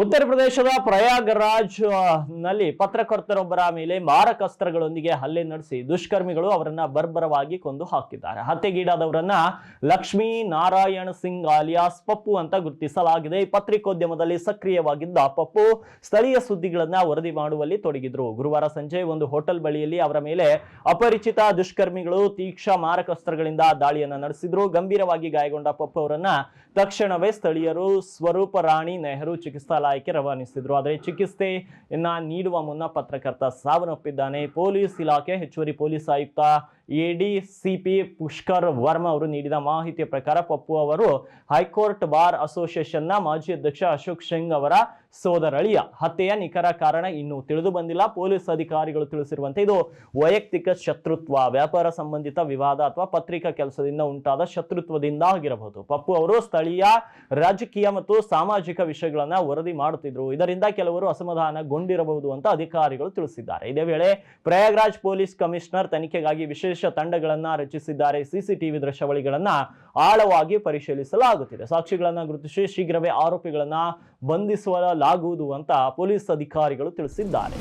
ಉತ್ತರ ಪ್ರದೇಶದ ಪ್ರಯಾಗರಾಜ್ನಲ್ಲಿ ಪತ್ರಕರ್ತರೊಬ್ಬರ ಮೇಲೆ ಮಾರಕಾಸ್ತ್ರಗಳೊಂದಿಗೆ ಹಲ್ಲೆ ನಡೆಸಿ ದುಷ್ಕರ್ಮಿಗಳು ಅವರನ್ನ ಬರ್ಬರವಾಗಿ ಕೊಂದು ಹಾಕಿದ್ದಾರೆ. ಹತ್ಯೆಗೀಡಾದವರನ್ನ ಲಕ್ಷ್ಮೀ ನಾರಾಯಣ ಸಿಂಗ್ ಆಲಿಯಾಸ್ ಪಪ್ಪು ಅಂತ ಗುರುತಿಸಲಾಗಿದೆ. ಪತ್ರಿಕೋದ್ಯಮದಲ್ಲಿ ಸಕ್ರಿಯವಾಗಿದ್ದ ಪಪ್ಪು ಸ್ಥಳೀಯ ಸುದ್ದಿಗಳನ್ನ ವರದಿ ಮಾಡುವಲ್ಲಿ ತೊಡಗಿದ್ರು. ಗುರುವಾರ ಸಂಜೆ ಒಂದು ಹೋಟೆಲ್ ಬಳಿಯಲ್ಲಿ ಅವರ ಮೇಲೆ ಅಪರಿಚಿತ ದುಷ್ಕರ್ಮಿಗಳು ತೀಕ್ಷ ಮಾರಕಾಸ್ತ್ರಗಳಿಂದ ದಾಳಿಯನ್ನ ನಡೆಸಿದ್ರು. ಗಂಭೀರವಾಗಿ ಗಾಯಗೊಂಡ ಪಪ್ಪು ಅವರನ್ನ ತಕ್ಷಣವೇ ಸ್ಥಳೀಯರು ಸ್ವರೂಪ ರಾಣಿ ನೆಹರು ಚಿಕಿತ್ಸಾಲಯಕ್ಕೆ ರವಾನಿಸಿದ್ರು. ಆದರೆ ಚಿಕಿತ್ಸೆಯನ್ನ ನೀಡುವ ಮುನ್ನ ಪತ್ರಕರ್ತ ಸಾವನ್ನಪ್ಪಿದ್ದಾನೆ. ಪೊಲೀಸ್ ಇಲಾಖೆ ಹೆಚ್ಚುವರಿ ಪೊಲೀಸ್ ಆಯುಕ್ತ ಎಡಿಸಿಪಿ ಪುಷ್ಕರ್ ವರ್ಮಾ ಅವರು ನೀಡಿದ ಮಾಹಿತಿಯ ಪ್ರಕಾರ ಪಪ್ಪು ಅವರು ಹೈಕೋರ್ಟ್ ಬಾರ್ ಅಸೋಸಿಯೇಷನ್ನ ಮಾಜಿ ಅಧ್ಯಕ್ಷ ಅಶೋಕ್ ಸಿಂಗ್ ಅವರ ಸೋದರಳಿಯ ಹತ್ಯೆಯ ನಿಖರ ಕಾರಣ ಇನ್ನೂ ತಿಳಿದು ಬಂದಿಲ್ಲ. ಪೊಲೀಸ್ ಅಧಿಕಾರಿಗಳು ತಿಳಿಸಿರುವಂತೆ ಇದು ವೈಯಕ್ತಿಕ ಶತ್ರುತ್ವ, ವ್ಯಾಪಾರ ಸಂಬಂಧಿತ ವಿವಾದ ಅಥವಾ ಪತ್ರಿಕಾ ಕೆಲಸದಿಂದ ಉಂಟಾದ ಶತ್ರುತ್ವದಿಂದ ಆಗಿರಬಹುದು. ಪಪ್ಪು ಅವರು ಸ್ಥಳೀಯ, ರಾಜಕೀಯ ಮತ್ತು ಸಾಮಾಜಿಕ ವಿಷಯಗಳನ್ನ ವರದಿ ಮಾಡುತ್ತಿದ್ರು. ಇದರಿಂದ ಕೆಲವರು ಅಸಮಾಧಾನಗೊಂಡಿರಬಹುದು ಅಂತ ಅಧಿಕಾರಿಗಳು ತಿಳಿಸಿದ್ದಾರೆ. ಇದೇ ವೇಳೆ ಪ್ರಯಾಗ್ರಾಜ್ ಪೊಲೀಸ್ ಕಮಿಷನರ್ ತನಿಖೆಗಾಗಿ ವಿಶೇಷ ತಂಡಗಳನ್ನ ರಚಿಸಿದ್ದಾರೆ. ಸಿಸಿಟಿವಿ ದೃಶ್ಯಾವಳಿಗಳನ್ನ ಆಳವಾಗಿ ಪರಿಶೀಲಿಸಲಾಗುತ್ತಿದೆ. ಸಾಕ್ಷಿಗಳನ್ನ ಗುರುತಿಸಿ ಶೀಘ್ರವೇ ಆರೋಪಿಗಳನ್ನ ಬಂಧಿಸಲಾಗುವುದು ಅಂತ ಪೊಲೀಸ್ ಅಧಿಕಾರಿಗಳು ತಿಳಿಸಿದ್ದಾರೆ.